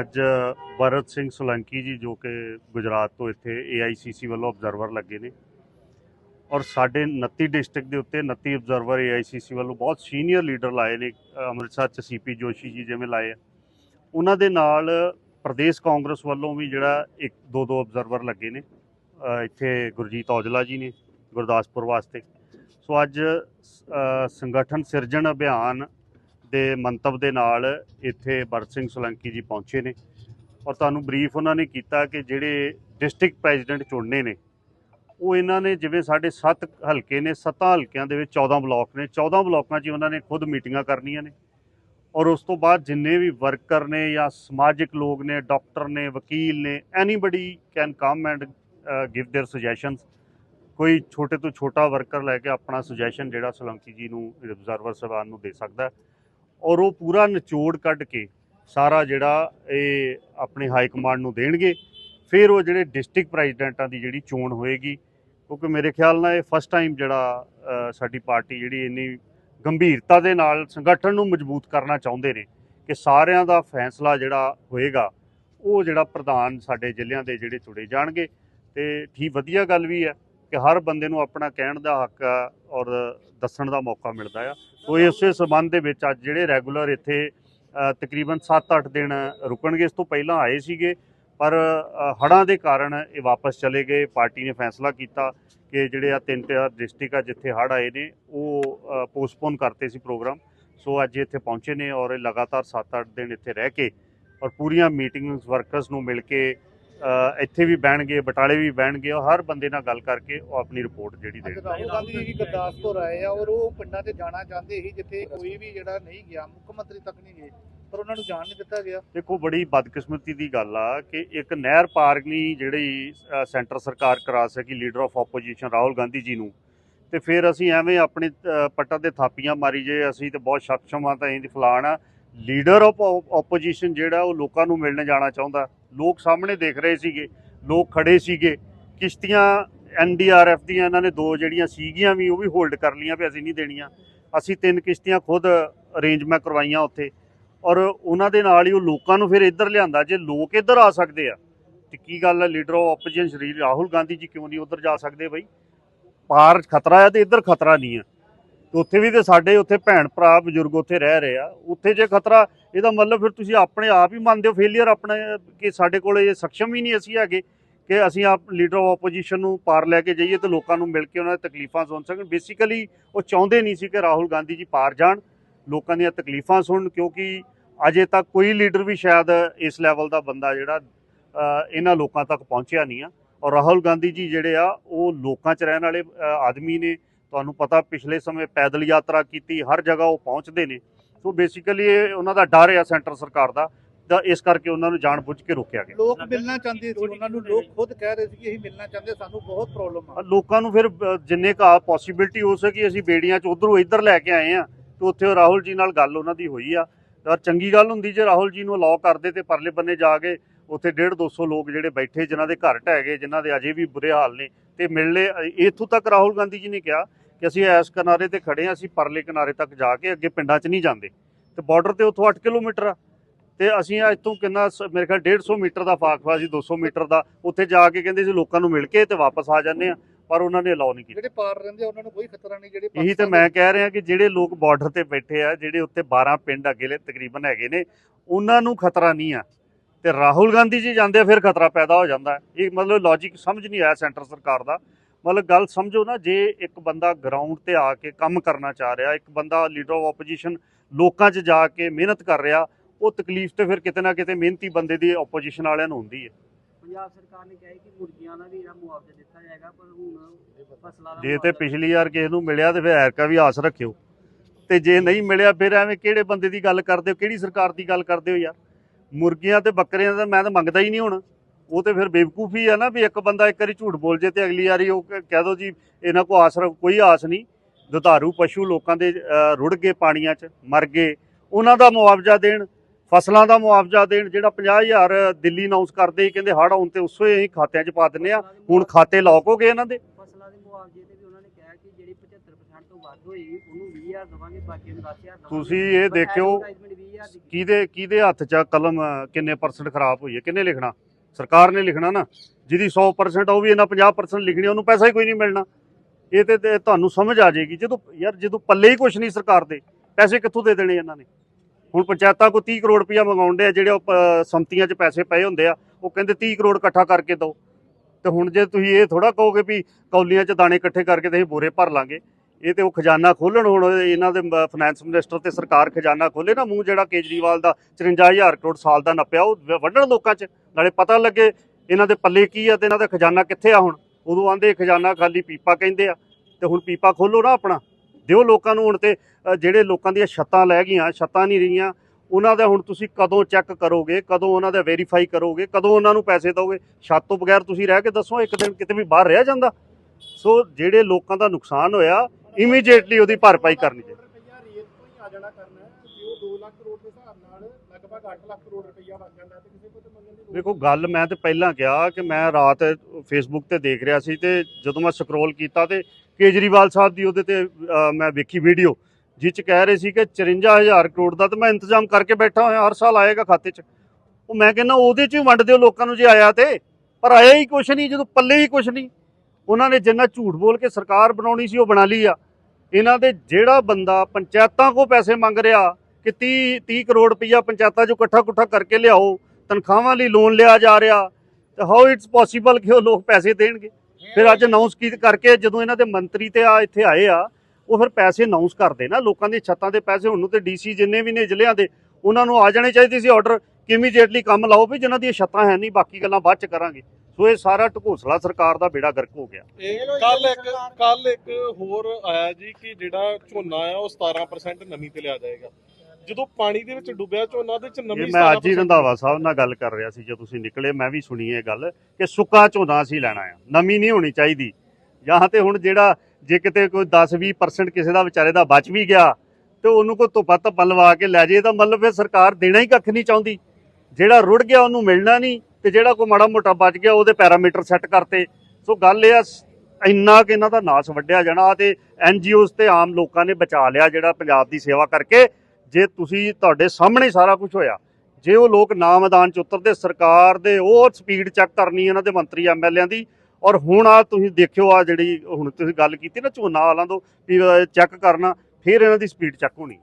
ਅੱਜ ਭਰਤ ਸਿੰਘ ਸੋਲੰਕੀ ਜੀ ਜੋ ਕਿ ਗੁਜਰਾਤ ਤੋਂ ਇੱਥੇ AICC ਵੱਲੋਂ ਆਬਜ਼ਰਵਰ ਲੱਗੇ ਨੇ। ਔਰ ਸਾਡੇ 29 ਡਿਸਟ੍ਰਿਕਟ ਦੇ ਉੱਤੇ 29 ਆਬਜ਼ਰਵਰ AICC ਵੱਲੋਂ ਬਹੁਤ ਸੀਨੀਅਰ ਲੀਡਰ ਲਾਏ ਨੇ ਅੰਮ੍ਰਿਤਸਰ ਚ ਸੀਪੀ ਜੋਸ਼ੀ ਜੀ ਜਿਵੇਂ ਲਾਏ ਆ। ਉਹਨਾਂ ਦੇ ਨਾਲ ਪ੍ਰਦੇਸ਼ ਕਾਂਗਰਸ ਵੱਲੋਂ ਵੀ ਜਿਹੜਾ ਇੱਕ ਦੋ ਦੋ ਆਬਜ਼ਰਵਰ ਲੱਗੇ ਨੇ ਇੱਥੇ ਗੁਰਜੀਤ ਔਜਲਾ ਜੀ ਨੇ ਗੁਰਦਾਸਪੁਰ ਵਾਸਤੇ। ਸੋ ਅੱਜ ਸੰਗਠਨ ਸਿਰਜਣ ਅਭਿਆਨ ਦੇ ਮੰਤਵ ਦੇ ਨਾਲ ਇੱਥੇ ਭਰਤ ਸਿੰਘ ਸੋਲੰਕੀ ਜੀ ਪਹੁੰਚੇ ਨੇ ਔਰ ਤੁਹਾਨੂੰ ਬਰੀਫ ਉਹਨਾਂ ਨੇ ਕੀਤਾ ਕਿ ਜਿਹੜੇ ਡਿਸਟ੍ਰਿਕਟ ਪ੍ਰੈਜ਼ੀਡੈਂਟ ਚੁਣਨੇ ਨੇ ਉਹ ਇਹਨਾਂ ਨੇ ਜਿਵੇਂ ਸਾਡੇ 7 ਹਲਕੇ ਨੇ 7 ਹਲਕਿਆਂ ਦੇ ਵਿੱਚ 14 ਬਲਾਕ ਨੇ 14 ਬਲਾਕਾਂ 'ਚ ਹੀ ਉਹਨਾਂ ਨੇ ਖੁਦ ਮੀਟਿੰਗਾਂ ਕਰਨੀਆਂ ਨੇ ਔਰ ਉਸ ਤੋਂ ਬਾਅਦ ਜਿੰਨੇ ਵੀ ਵਰਕਰ ਨੇ ਜਾਂ ਸਮਾਜਿਕ ਲੋਕ ਨੇ ਡਾਕਟਰ ਨੇ ਵਕੀਲ ਨੇ anybody can come and give their suggestions ਕੋਈ ਛੋਟੇ ਤੋਂ ਛੋਟਾ ਵਰਕਰ ਲੈ ਕੇ ਆਪਣਾ ਸੁਜੈਸ਼ਨ ਜਿਹੜਾ ਸੋਲੰਕੀ ਜੀ ਨੂੰ ਅਬਜ਼ਰਵਰ ਸਾਹਿਬਾਨ ਨੂੰ ਦੇ ਸਕਦਾ ਹੈ। ਔਰ ਉਹ ਪੂਰਾ ਨਿਚੋੜ ਕੱਢ ਕੇ ਸਾਰਾ ਜਿਹੜਾ ਇਹ ਆਪਣੇ ਹਾਈ ਕਮਾਂਡ ਨੂੰ ਦੇਣਗੇ। ਫਿਰ ਉਹ ਜਿਹੜੇ ਡਿਸਟ੍ਰਿਕਟ ਪ੍ਰੈਜ਼ੀਡੈਂਟਾਂ ਦੀ ਜਿਹੜੀ ਚੋਣ ਹੋਏਗੀ, ਕਿਉਂਕਿ ਮੇਰੇ ਖਿਆਲ ਨਾਲ ਇਹ ਫਸਟ ਟਾਈਮ ਜਿਹੜਾ ਸਾਡੀ ਪਾਰਟੀ ਜਿਹੜੀ ਇੰਨੀ ਗੰਭੀਰਤਾ ਦੇ ਨਾਲ ਸੰਗਠਨ ਨੂੰ ਮਜ਼ਬੂਤ ਕਰਨਾ ਚਾਹੁੰਦੇ ਨੇ ਕਿ ਸਾਰਿਆਂ ਦਾ ਫੈਸਲਾ ਜਿਹੜਾ ਹੋਏਗਾ, ਉਹ ਜਿਹੜਾ ਪ੍ਰਧਾਨ ਸਾਡੇ ਜ਼ਿਲ੍ਹਿਆਂ ਦੇ ਜਿਹੜੇ ਚੁਣੇ ਜਾਣਗੇ। ਤੇ ਠੀਕ ਵਧੀਆ ਗੱਲ ਵੀ ਹੈ ਕਿ ਹਰ ਬੰਦੇ ਨੂੰ ਆਪਣਾ ਕਹਿਣ ਦਾ ਹੱਕ ਆ ਔਰ ਦੱਸਣ ਦਾ ਮੌਕਾ ਮਿਲਦਾ ਆ। ਸੋ ਇਸੇ ਸਬੰਧ ਦੇ ਵਿੱਚ ਅੱਜ ਜਿਹੜੇ ਰੈਗੂਲਰ ਇੱਥੇ ਤਕਰੀਬਨ 7-8 ਦਿਨ ਰੁਕਣਗੇ ਇਸ ਤੋਂ ਪਹਿਲਾਂ ਆਏ ਸੀਗੇ ਪਰ ਅ, ਹੜ੍ਹਾਂ ਦੇ ਕਾਰਨ ਇਹ ਵਾਪਸ ਚਲੇ ਗਏ। ਪਾਰਟੀ ਨੇ ਫੈਸਲਾ ਕੀਤਾ ਕਿ ਜਿਹੜੇ ਆ ਤਿੰਨ ਚਾਰ ਡਿਸਟ੍ਰਿਕਟ ਆ ਜਿੱਥੇ ਹੜ੍ਹ ਆਏ ਨੇ ਉਹ ਪੋਸਟਪੋਨ ਕਰਤੇ ਸੀ ਪ੍ਰੋਗਰਾਮ। ਸੋ ਅੱਜ ਇੱਥੇ ਪਹੁੰਚੇ ਨੇ ਔਰ ਲਗਾਤਾਰ 7-8 ਦਿਨ ਇੱਥੇ ਰਹਿ ਕੇ ਔਰ ਪੂਰੀਆਂ ਮੀਟਿੰਗਸ ਵਰਕਰਸ ਨੂੰ ਮਿਲ ਕੇ ਇੱਥੇ ਵੀ ਬਹਿਣਗੇ ਬਟਾਲੇ ਵੀ ਬਹਿਣਗੇ ਔਰ ਹਰ ਬੰਦੇ ਨਾਲ ਗੱਲ ਕਰਕੇ ਉਹ ਆਪਣੀ ਰਿਪੋਰਟ ਜਿਹੜੀ ਦੇਣਗੇ। ਰਾਹੁਲ ਗਾਂਧੀ ਜੀ ਵੀ ਗੁਰਦਾਸਪੁਰ ਆਏ ਆ ਔਰ ਉਹ ਪਿੰਡਾਂ 'ਚ ਜਾਣਾ ਚਾਹੁੰਦੇ ਸੀ ਜਿੱਥੇ ਕੋਈ ਵੀ ਜਿਹੜਾ ਨਹੀਂ ਗਿਆ ਮੁੱਖ ਮੰਤਰੀ ਤੱਕ ਨਹੀਂ ਗਏ ਪਰ ਉਹਨਾਂ ਨੂੰ ਜਾਣ ਨਹੀਂ ਦਿੱਤਾ ਗਿਆ। ਦੇਖੋ ਬੜੀ ਬਦਕਿਸਮਤੀ ਦੀ ਗੱਲ ਆ ਕਿ ਇੱਕ ਨਹਿਰ ਪਾਰ ਨਹੀਂ ਜਿਹੜੀ ਸੈਂਟਰ ਸਰਕਾਰ ਕਰਾ ਸਕੀ leader of opposition Rahul Gandhi ji ਨੂੰ। ਤੇ ਫਿਰ ਅਸੀਂ ਐਵੇਂ ਆਪਣੇ ਪੱਟਾਂ ਤੇ ਥਾਪੀਆਂ ਮਾਰੀ ਜੇ ਅਸੀਂ ਤੇ ਬਹੁਤ ਸક્ષਮ ਆ ਤਾਂ ਇਹਦੀ ਫਲਾਣ ਆ। ਲੀਡਰ ਆਫ ਆਪੋਜੀਸ਼ਨ ਜਿਹੜਾ ਉਹ ਲੋਕਾਂ ਨੂੰ ਮਿਲਣ ਜਾਣਾ ਚਾਹੁੰਦਾ। ਲੋਕ ਸਾਹਮਣੇ ਦੇਖ ਰਹੇ ਸੀਗੇ, ਲੋਕ ਖੜੇ ਸੀਗੇ। ਕਿਸ਼ਤੀਆਂ ਐਨਡੀਆਰਐਫ ਦੀਆਂ ਇਹਨਾਂ ਨੇ ਦੋ ਜਿਹੜੀਆਂ ਸੀਗੀਆਂ ਵੀ, ਉਹ ਵੀ ਹੋਲਡ ਕਰ ਲੀਆਂ ਵੀ ਅਸੀਂ ਨਹੀਂ ਦੇਣੀਆਂ। ਅਸੀਂ ਤਿੰਨ ਕਿਸ਼ਤੀਆਂ ਖੁਦ ਅਰੇਂਜ ਮੈਂ ਕਰਵਾਈਆਂ ਉੱਥੇ। ਔਰ ਉਹਨਾਂ ਦੇ ਨਾਲ ਹੀ ਉਹ ਲੋਕਾਂ ਨੂੰ ਫਿਰ ਇੱਧਰ ਲਿਆਂਦਾ, ਜੇ ਲੋਕ ਇੱਧਰ ਆ ਸਕਦੇ ਆ, ਤੇ ਕੀ ਗੱਲ ਹੈ leader of opposition Shri Rahul Gandhi ji ਕਿਉਂ ਨਹੀਂ ਉੱਧਰ ਜਾ ਸਕਦੇ ਬਈ? ਪਾਰ ਖਤਰਾ ਹੈ ਤੇ ਇੱਧਰ ਖਤਰਾ ਨਹੀਂ ਹੈ ਉੱਥੇ ਵੀ ਤੇ ਸਾਡੇ ਉੱਥੇ ਭੈਣ ਭਰਾ ਬਜ਼ੁਰਗ ਉੱਥੇ ਰਹਿ ਰਹੇ ਆ। ਉੱਥੇ ਜੇ ਖਤਰਾ, ਇਹਦਾ ਮਤਲਬ ਫਿਰ ਤੁਸੀਂ ਆਪਣੇ ਆਪ ਹੀ ਮੰਨਦੇ ਹੋ ਫੇਲਿਅਰ ਆਪਣੇ, ਕਿ ਸਾਡੇ ਕੋਲ ਇਹ ਸક્ષਮ ਹੀ ਨਹੀਂ ਅਸੀਂ ਹੈਗੇ, ਕਿ ਅਸੀਂ ਆਪ ਲੀਡਰ ਆਫ ਆਪੋਜੀਸ਼ਨ ਨੂੰ ਪਾਰ ਲੈ ਕੇ ਜਾਈਏ ਤੇ ਲੋਕਾਂ ਨੂੰ ਮਿਲ ਕੇ ਉਹਨਾਂ ਦੀ ਤਕਲੀਫਾਂ ਸੁਣ ਸਕਣ। ਬੇਸਿਕਲੀ ਉਹ ਚਾਹੁੰਦੇ ਨਹੀਂ ਸੀ ਕਿ ਰਾਹੁਲ ਗਾਂਧੀ ਜੀ ਪਾਰ ਜਾਣ, ਲੋਕਾਂ ਦੀਆਂ ਤਕਲੀਫਾਂ ਸੁਣਨ, ਕਿਉਂਕਿ ਅਜੇ ਤੱਕ ਕੋਈ ਲੀਡਰ ਵੀ ਸ਼ਾਇਦ ਇਸ ਲੈਵਲ ਦਾ ਬੰਦਾ ਜਿਹੜਾ ਇਹਨਾਂ ਲੋਕਾਂ ਤੱਕ ਪਹੁੰਚਿਆ ਨਹੀਂ ਆ। ਔਰ ਰਾਹੁਲ ਗਾਂਧੀ ਜੀ ਜਿਹੜੇ ਆ, ਉਹ ਲੋਕਾਂ 'ਚ ਰਹਿਣ ਵਾਲੇ ਆਦਮੀ ਨੇ ਤੁਹਾਨੂੰ ਪਤਾ ਪਿਛਲੇ ਸਮੇਂ ਪੈਦਲ ਯਾਤਰਾ ਕੀਤੀ ਹਰ ਜਗ੍ਹਾ ਉਹ ਪਹੁੰਚਦੇ ਨੇ। ਸੋ ਬੇਸਿਕਲੀ ਇਹ ਉਹਨਾਂ ਦਾ ਡਰ ਆ ਸੈਂਟਰ ਸਰਕਾਰ ਦਾ ਤਾਂ ਇਸ ਕਰਕੇ ਉਹਨਾਂ ਨੂੰ ਜਾਣ ਬੁੱਝ ਕੇ ਰੋਕਿਆ ਗਿਆ। ਲੋਕ ਮਿਲਣਾ ਚਾਹੁੰਦੇ ਸੀ ਉਹਨਾਂ ਨੂੰ ਲੋਕ ਖੁਦ ਕਹਿ ਰਹੇ ਸੀ ਕਿ ਅਸੀਂ ਮਿਲਣਾ ਚਾਹੁੰਦੇ ਸਾਨੂੰ ਬਹੁਤ ਪ੍ਰੋਬਲਮ ਆ। ਲੋਕਾਂ ਨੂੰ ਫਿਰ ਜਿੰਨੇ ਕਾ ਪੋਸਿਬਿਲਿਟੀ ਹੋ ਸਕੀ ਅਸੀਂ ਬੇੜੀਆਂ 'ਚ ਉਧਰੋਂ ਇੱਧਰ ਲੈ ਕੇ ਆਏ ਆ ਤੇ ਉੱਥੇ ਰਾਹੁਲ ਜੀ ਨਾਲ ਗੱਲ ਉਹਨਾਂ ਦੀ ਹੋਈ ਆ। ਔਰ ਚੰਗੀ ਗੱਲ ਹੁੰਦੀ ਜੇ ਰਾਹੁਲ ਜੀ ਨੂੰ ਅਲਾਉ ਕਰਦੇ ਤੇ ਪਰਲੇ ਬੰਨੇ ਜਾ ਕੇ ਉੱਥੇ 1.5 200 ਲੋਕ ਜਿਹੜੇ ਬੈਠੇ ਜਿਨ੍ਹਾਂ ਦੇ ਘਰ ਢਹਿ ਗਏ ਜਿਨ੍ਹਾਂ ਦੇ ਅਜੇ ਵੀ ਬੁਰੇ ਹਾਲ ਨੇ ਤੇ ਮਿਲਣੇ ਇੱਥੋਂ ਤੱਕ ਰਾਹੁਲ ਗਾਂਧੀ ਜੀ ਨੇ ਕਿਹਾ ਕਿ ਅਸੀਂ ਇਸ ਕਿਨਾਰੇ ਤੇ ਖੜੇ ਆ ਅਸੀਂ ਪਰਲੇ ਕਿਨਾਰੇ ਤੱਕ ਜਾ ਕੇ ਅੱਗੇ ਪਿੰਡਾਂ 'ਚ ਨਹੀਂ ਜਾਂਦੇ। ਤੇ ਬਾਰਡਰ ਤੇ ਉੱਥੋਂ 8 ਕਿਲੋਮੀਟਰ ਆ। ਤੇ ਅਸੀਂ ਇੱਥੋਂ ਕਿੰਨਾ ਸ- ਮੇਰੇ ਖਿਆਲ 150 ਮੀਟਰ ਦਾ ਫਾਕਫਾ ਸੀ 200 ਮੀਟਰ ਦਾ। ਉੱਥੇ ਜਾ ਕੇ ਕਹਿੰਦੇ ਸੀ ਲੋਕਾਂ ਨੂੰ ਮਿਲ ਕੇ ਤੇ ਵਾਪਸ ਆ ਜਾਂਦੇ ਆ ਪਰ ਉਹਨਾਂ ਨੇ ਅਲਾਉ ਨਹੀਂ ਕੀਤਾ। ਜਿਹੜੇ ਪਾਰ ਰਹਿੰਦੇ ਆ, ਉਹਨਾਂ ਨੂੰ ਕੋਈ ਖਤਰਾ ਨਹੀਂ ਜਿਹੜੇ ਇਹੀ ਤੇ ਮੈਂ ਕਹਿ ਰਿਹਾ ਕਿ ਜਿਹੜੇ ਲੋਕ ਬਾਰਡਰ ਤੇ ਬੈਠੇ ਆ ਜਿਹੜੇ ਉੱਤੇ 12 ਪਿੰਡ ਅੱਗੇ ਤਕਰੀਬਨ ਹੈਗੇ ਨੇ ਉਹਨਾਂ ਨੂੰ ਖਤਰਾ ਨਹੀਂ ਆ। ਤੇ ਰਾਹੁਲ ਗਾਂਧੀ ਜੀ ਜਾਂਦੇ ਆ ਫਿਰ ਖਤਰਾ ਪੈਦਾ ਹੋ ਜਾਂਦਾ। ਇਹ ਮਤਲਬ ਲੌਜੀਕ ਸਮਝ ਨਹੀਂ ਆਇਆ ਸੈਂਟਰ ਸਰਕਾਰ ਦਾ। ਮਤਲਬ ਗੱਲ ਸਮਝੋ ਨਾ ਜੇ ਇੱਕ ਬੰਦਾ ਗਰਾਊਂਡ ਤੇ ਆ ਕੇ ਕੰਮ ਕਰਨਾ ਚਾਹ ਰਿਹਾ ਇੱਕ ਬੰਦਾ ਲੀਡਰ ਆਫ ਆਪੋਜੀਸ਼ਨ ਲੋਕਾਂ 'ਚ ਜਾ ਕੇ ਮਿਹਨਤ ਕਰ ਰਿਹਾ ਉਹ ਤਕਲੀਫ ਤੇ ਫਿਰ ਕਿਤੇ ਨਾ ਕਿਤੇ ਮਿਹਨਤੀ ਬੰਦੇ ਦੀ ਆਪੋਜੀਸ਼ਨ ਵਾਲਿਆਂ ਨੂੰ ਹੁੰਦੀ ਹੈ। ਪੰਜਾਬ ਸਰਕਾਰ ਨੇ ਕਿਹਾ ਕਿ ਮੁਰਗੀਆਂ ਦਾ ਵੀ ਜਿਹੜਾ ਮੁਆਵਜ਼ਾ ਦਿੱਤਾ ਜਾਏਗਾ ਪਰ ਹੁਣ ਫਸਲਾਂ ਦਾ ਜੇ ਤੇ ਪਿਛਲੀ ਵਾਰ ਕਿਸੇ ਨੂੰ ਮਿਲਿਆ ਤੇ ਫਿਰ ਐਰਕਾ ਵੀ ਆਸ ਰੱਖਿਓ। ਤੇ ਜੇ ਨਹੀਂ ਮਿਲਿਆ ਫਿਰ ਐਵੇਂ ਕਿਹੜੇ ਬੰਦੇ ਦੀ ਗੱਲ ਕਰਦੇ ਹੋ ਕਿਹੜੀ ਸਰਕਾਰ ਦੀ ਗੱਲ ਕਰਦੇ ਹੋ ਯਾਰ? ਮੁਰਗੀਆਂ ਤੇ ਬੱਕਰੀਆਂ ਦਾ ਮੈਂ ਤਾਂ ਮੰਗਦਾ ਹੀ ਨਹੀਂ ਹੁਣ। ਉਹ ਤੇ ਫਿਰ ਬੇਵਕੂਫੀ ਆ ਨਾ ਵੀ ਇੱਕ ਬੰਦਾ ਇੱਕ ਵਾਰੀ ਝੂਠ ਬੋਲ ਜੇ ਤੇ ਅਗਲੀ ਵਾਰੀ ਉਹ ਕਹਿ ਦੋ ਜੀ ਇਹਨਾਂ ਕੋ ਆਸ ਕੋਈ ਆਸ ਨਹੀਂ। ਦੁਧਾਰੂ ਪਸ਼ੂ ਲੋਕਾਂ ਦੇ ਰੁੜ ਗਏ ਪਾਣੀਆਂ 'ਚ ਮਰ ਗਏ। ਉਹਨਾਂ ਦਾ ਮੁਆਵਜ਼ਾ ਦੇਣ ਫਸਲਾਂ ਦਾ ਮੁਆਵਜ਼ਾ ਦੇਣ ਜਿਹੜਾ 50000 ਦਿੱਲੀ ਅਨਾਉਂਸ ਕਰਦੇ ਸੀ ਕਹਿੰਦੇ ਹੜ੍ਹ ਆਉਣ ਤੇ ਉਸੋ ਹੀ ਅਸੀਂ ਖਾਤਿਆਂ 'ਚ ਪਾ ਦਿੰਨੇ ਆ। ਹੁਣ ਖਾਤੇ ਲੌਕ ਹੋ ਗਏ ਇਹਨਾਂ ਦੇ। ਫਸਲਾਂ ਦੇ ਮੁਆਵਜ਼ੇ ਤੇ ਵੀ ਉਹਨਾਂ ਨੇ ਕਿਹਾ ਕਿ ਜਿਹੜੀ 75% ਤੋਂ ਵੱਧ ਹੋਈ ਉਹਨੂੰ 20000 ਦਵਾਂਗੇ ਬਾਕੀ ਨੂੰ 10000 ਦਵਾਂਗੇ। ਤੁਸੀਂ ਇਹ ਦੇਖਿਓ advertisement 20,000 ਦੀ ਕੀਤੀ। ਕਿਹਦੇ ਕਿਹਦੇ ਹੱਥ 'ਚ ਕਲਮ ਕਿੰਨੇ ਪਰਸੈਂਟ ਖਰਾਬ ਹੋਈ ਹੈ ਕਿੰਨੇ ਲਿਖਣਾ? ਸਰਕਾਰ ਨੇ ਲਿਖਣਾ ਨਾ, ਜਿਹਦੀ 100% ਆ, ਉਹ ਵੀ ਇਹਨਾਂ 50% ਲਿਖਣੀ, ਉਹਨੂੰ ਪੈਸਾ ਹੀ ਕੋਈ ਨਹੀਂ ਮਿਲਣਾ। ਇਹ ਤੇ- ਤੁਹਾਨੂੰ ਸਮਝ ਆ ਜਾਏਗੀ, ਜਦੋਂ ਯਾਰ, ਜਦੋਂ ਪੱਲੇ ਹੀ ਕੁਝ ਨਹੀਂ ਸਰਕਾਰ ਦੇ, ਪੈਸੇ ਕਿੱਥੋਂ ਦੇ ਦੇਣੇ ਇਹਨਾਂ ਨੇ? ਹੁਣ ਪੰਚਾਇਤਾਂ ਕੋ 30 ਕਰੋੜ ਰੁਪਇਆ ਮੰਗਾਉਂਦੇ ਆ ਜਿਹੜੇ ਉਹ ਪ- ਸੰਮਤੀਆਂ 'ਚ ਪੈਸੇ ਪਏ ਹੁੰਦੇ ਆ, ਉਹ ਕਹਿੰਦੇ 30 ਕਰੋੜ ਇਕੱਠਾ ਕਰਕੇ ਦਿਓ। ਤੇ ਹੁਣ ਜੇ ਤੁਸੀਂ ਇਹ ਥੋੜਾ ਕਹੋਗੇ ਵੀ ਕੌਲੀਆਂ 'ਚ ਦਾਣੇ ਇਕੱਠੇ ਕਰਕੇ ਤੇ ਅਸੀਂ ਬੋਰੇ ਭਰ ਲਾਂਗੇ ਇਹ ਤੇ ਉਹ ਖਜ਼ਾਨਾ ਖੋਲਣ ਹੁਣ ਇਹਨਾਂ ਦੇ ਫਾਈਨੈਂਸ ਮਿਨਿਸਟਰ ਤੇ ਸਰਕਾਰ ਖਜ਼ਾਨਾ ਖੋਲੇ ਨਾ, ਮੂੰਹ ਜਿਹੜਾ ਕੇਜਰੀਵਾਲ ਦਾ 54000 ਕਰੋੜ ਸਾਲ ਦਾ ਨੱਪਿਆ, ਉਹ ਵੱਢਣ ਲੋਕਾਂ 'ਚ। ਨਾਲੇ ਪਤਾ ਲੱਗੇ ਇਹਨਾਂ ਦੇ ਪੱਲੇ ਕੀ ਆ ਤੇ ਇਹਨਾਂ ਦਾ ਖਜ਼ਾਨਾ ਕਿੱਥੇ ਆ ਹੁਣ? ਉਦੋਂ ਆਂਦੇ ਖਜ਼ਾਨਾ ਖਾਲੀ ਪੀਪਾ ਕਹਿੰਦੇ ਆ। ਤੇ ਹੁਣ ਪੀਪਾ ਖੋਲੋ ਨਾ ਆਪਣਾ। ਦਿਓ ਲੋਕਾਂ ਨੂੰ ਹੁਣ ਤੇ ਜਿਹੜੇ ਲੋਕਾਂ ਦੀਆਂ ਛੱਤਾਂ ਲੈ ਗਈਆਂ, ਛੱਤਾਂ ਨਹੀਂ ਰਹੀਆਂ, ਉਹਨਾਂ ਦਾ ਹੁਣ ਤੁਸੀਂ ਕਦੋਂ ਚੈੱਕ ਕਰੋਗੇ, ਕਦੋਂ ਉਹਨਾਂ ਦਾ ਵੈਰੀਫਾਈ ਕਰੋਗੇ, ਕਦੋਂ ਉਹਨਾਂ ਨੂੰ ਪੈਸੇ ਦੋਗੇ ਛੱਤ ਤੋਂ ਬਗੈਰ ਤੁਸੀਂ ਰਹਿ ਕੇ ਦੱਸੋ, ਇੱਕ ਦਿਨ ਕਿਤੇ ਵੀ ਬਾਹਰ ਰਹਿ ਜਾਂਦਾ। ਸੋ ਜਿਹੜੇ ਲੋਕਾਂ ਦਾ ਨੁਕਸਾਨ ਹੋਇਆ ਇਮੀਡੀਏਟਲੀ ਉਹਦੀ ਭਰਪਾਈ ਕਰਨੀ ਚਾਹੀਦੀ ਰੁਪਈਆ ਰੇਤ ਤੋਂ ਹੀ ਆ ਜਾਣਾ ਕਰਨਾ ਹੈ। ਜੇ ਉਹ 2 ਲੱਖ ਕਰੋੜ ਦੇ ਹਿਸਾਬ ਨਾਲ ਲਗਭਗ 8 ਲੱਖ ਕਰੋੜ ਰੁਪਈਆ ਬਣ ਜਾਂਦਾ ਤੇ ਕਿਸੇ ਕੋਲ ਤੇ ਮੰਗਣ ਦੀ ਲੋੜ ਦੇਖੋ, ਗੱਲ ਮੈਂ ਤੇ ਪਹਿਲਾਂ ਕਿਹਾ ਕਿ ਮੈਂ ਰਾਤ ਫੇਸਬੁੱਕ ਤੇ ਦੇਖ ਰਿਹਾ ਸੀ ਤੇ ਜਦੋਂ ਮੈਂ ਸਕਰੋਲ ਕੀਤਾ ਤੇ ਕੇਜਰੀਵਾਲ ਸਾਹਿਬ ਦੀ ਉਹਦੇ ਤੇ ਮੈਂ ਵੇਖੀ ਵੀਡੀਓ ਜਿਹ ਚ ਕਹਿ ਰਹੇ ਸੀ ਕਿ 54000 ਕਰੋੜ ਦਾ ਤਾਂ ਮੈਂ ਇੰਤਜ਼ਾਮ ਕਰਕੇ ਬੈਠਾ ਹੋਇਆ, ਹਰ ਸਾਲ ਆਏਗਾ ਖਾਤੇ 'ਚ ਉਹ ਮੈਂ ਕਹਿੰਦਾ, ਉਹਦੇ 'ਚ ਹੀ ਵੰਡ ਦਿਓ ਲੋਕਾਂ ਨੂੰ ਜੇ ਆਇਆ ਤੇ, ਪਰ ਆਇਆ ਹੀ ਕੁਛ ਨਹੀਂ, ਜਦੋਂ ਪੱਲੇ ਹੀ ਕੁਛ ਨਹੀਂ ਉਹਨਾਂ ਨੇ ਜਿੰਨਾ ਝੂਠ ਬੋਲ ਕੇ ਸਰਕਾਰ ਬਣਾਉਣੀ ਸੀ ਉਹ ਬਣਾ ਲਈ ਆ। ਇਹਨਾਂ ਦੇ ਜਿਹੜਾ ਬੰਦਾ ਪੰਚਾਇਤਾਂ ਕੋ ਪੈਸੇ ਮੰਗ ਰਿਹਾ ਕਿ 30 30 ਕਰੋੜ ਰੁਪਈਆ ਪੰਚਾਇਤਾਂ 'ਚੋਂ ਇਕੱਠਾ ਕੁੱਠਾ ਕਰਕੇ ਲਿਆਓ, ਤਨਖਾਹਾਂ ਲਈ ਲੋਨ ਲਿਆ ਜਾ ਰਿਹਾ, ਤੇ ਹਾਊ ਇਟਸ ਪੋਸੀਬਲ ਕਿ ਉਹ ਲੋਕ ਪੈਸੇ ਦੇਣਗੇ? ਫਿਰ ਅੱਜ ਅਨਾਉਂਸ ਕੀ ਕਰਕੇ ਜਦੋਂ ਇਹਨਾਂ ਦੇ ਮੰਤਰੀ ਤੇ ਆ, ਇੱਥੇ ਆਏ ਆ, ਉਹ ਫਿਰ ਪੈਸੇ ਅਨਾਉਂਸ ਕਰਦੇ ਨਾ, ਲੋਕਾਂ ਦੀ ਛੱਤਾਂ ਦੇ ਪੈਸੇ ਹੁਣ ਨੂੰ ਤੇ ਡੀਸੀ ਜਿੰਨੇ ਵੀ ਨੇ ਜ਼ਿਲ੍ਹਿਆਂ ਦੇ, ਉਹਨਾਂ ਨੂੰ ਆ ਜਾਣੇ ਚਾਹੀਦੇ ਸੀ ਆਰਡਰ ਕਿ ਇਮੀਡੀਏਟਲੀ ਕੰਮ ਲਾਓ ਵੀ ਜਿਨ੍ਹਾਂ ਦੀਆਂ ਛੱਤਾਂ ਹੈ ਨਹੀਂ, ਬਾਕੀ ਗੱਲਾਂ ਬਾਅਦ ਚ ਕਰਾਂਗੇ। ਸੋ ਇਹ ਸਾਰਾ ਢਕੋਸਲਾ ਸਰਕਾਰ ਦਾ ਬੇੜਾ ਗਰਕ ਹੋ ਗਿਆ। ਇਹ ਕੱਲ ਇੱਕ ਕੱਲ ਇੱਕ ਹੋਰ ਆਇਆ ਜੀ ਕਿ ਜਿਹੜਾ ਝੋਨਾ ਆ ਉਹ 17% ਨਮੀ ਤੇ ਲਿਆ ਜਾਏਗਾ। ਜਦੋਂ ਪਾਣੀ ਦੇ ਵਿੱਚ ਡੁੱਬਿਆ ਝੋਨਾ ਉਹਦੇ ਚ ਨਮੀ ਇਹ ਮੈਂ ਅੱਜ ਹੀ 17% ਰੰਧਾਵਾ ਸਾਹਿਬ ਨਾਲ ਗੱਲ ਕਰ ਰਿਹਾ ਸੀ ਜਦੋਂ ਤੁਸੀਂ ਨਿਕਲੇ ਮੈਂ ਵੀ ਸੁਣੀ ਇਹ ਗੱਲ ਕਿ ਸੁੱਕਾ ਝੋਨਾ ਅਸੀਂ ਲੈਣਾ ਆ। ਨਮੀ ਨਹੀਂ ਹੋਣੀ ਚਾਹੀਦੀ। ਜਾਂ ਤੇ ਹੁਣ ਜਿਹੜਾ ਜੇ ਕਿਤੇ ਕੋਈ 10-20% ਕਿਸੇ ਦਾ ਵਿਚਾਰੇ ਦਾ ਬਚ ਵੀ ਗਿਆ ਤੇ ਉਹਨੂੰ ਕੋਈ ਧੁੱਪਾ ਧੱਪਾ ਲਵਾ ਕੇ ਲੈ ਜੇ ਤਾਂ ਮਤਲਬ ਫਿਰ ਸਰਕਾਰ ਦੇਣਾ ਹੀ ਕੱਖ ਨਹੀਂ ਚਾਹੁੰਦੀ। ਜਿਹੜਾ ਰੁੜ ਗਿਆ ਉਹਨੂੰ ਮਿਲਣਾ ਨਹੀਂ। ਤੇ ਜਿਹੜਾ ਕੋਈ ਮਾੜਾ ਮੋਟਾ ਬਚ ਗਿਆ, ਉਹਦੇ ਪੈਰਾਮੀਟਰ ਸੈੱਟ ਕਰਤੇ। ਸੋ ਗੱਲ ਇਹ ਆ, ਇੰਨਾ ਕਿ ਇਹਨਾਂ ਦਾ ਨਾਸ ਵੱਢਿਆ ਜਾਣਾ ਤੇ ਐਨਜੀਓਜ਼ ਤੇ ਆਮ ਲੋਕਾਂ ਨੇ ਬਚਾ ਲਿਆ ਜਿਹੜਾ ਪੰਜਾਬ ਦੀ ਸੇਵਾ ਕਰਕੇ। ਜੇ ਤੁਸੀਂ, ਤੁਹਾਡੇ ਸਾਹਮਣੇ ਸਾਰਾ ਕੁਝ ਹੋਇਆ, ਜੇ ਉਹ ਲੋਕ ਨਾ ਮੈਦਾਨ ਚ ਉਤਰਦੇ, ਸਰਕਾਰ ਦੇ ਉਹ ਸਪੀਡ ਚੈੱਕ ਕਰਨੀ ਇਹਨਾਂ ਦੇ ਮੰਤਰੀ ਐਮਐਲਏਆਂ ਦੀ। ਔਰ ਹੁਣ ਆ ਤੁਸੀਂ ਦੇਖਿਓ ਆ ਜਿਹੜੀ ਹੁਣ ਤੁਸੀਂ ਗੱਲ ਕੀਤੀ ਨਾ, ਝੋਨਾ ਵਾਲਾਂ ਤੋਂ, ਵੀ ਚੈੱਕ ਕਰਨਾ, ਫਿਰ ਇਹਨਾਂ ਦੀ ਸਪੀਡ ਚੈੱਕ ਹੋਣੀ।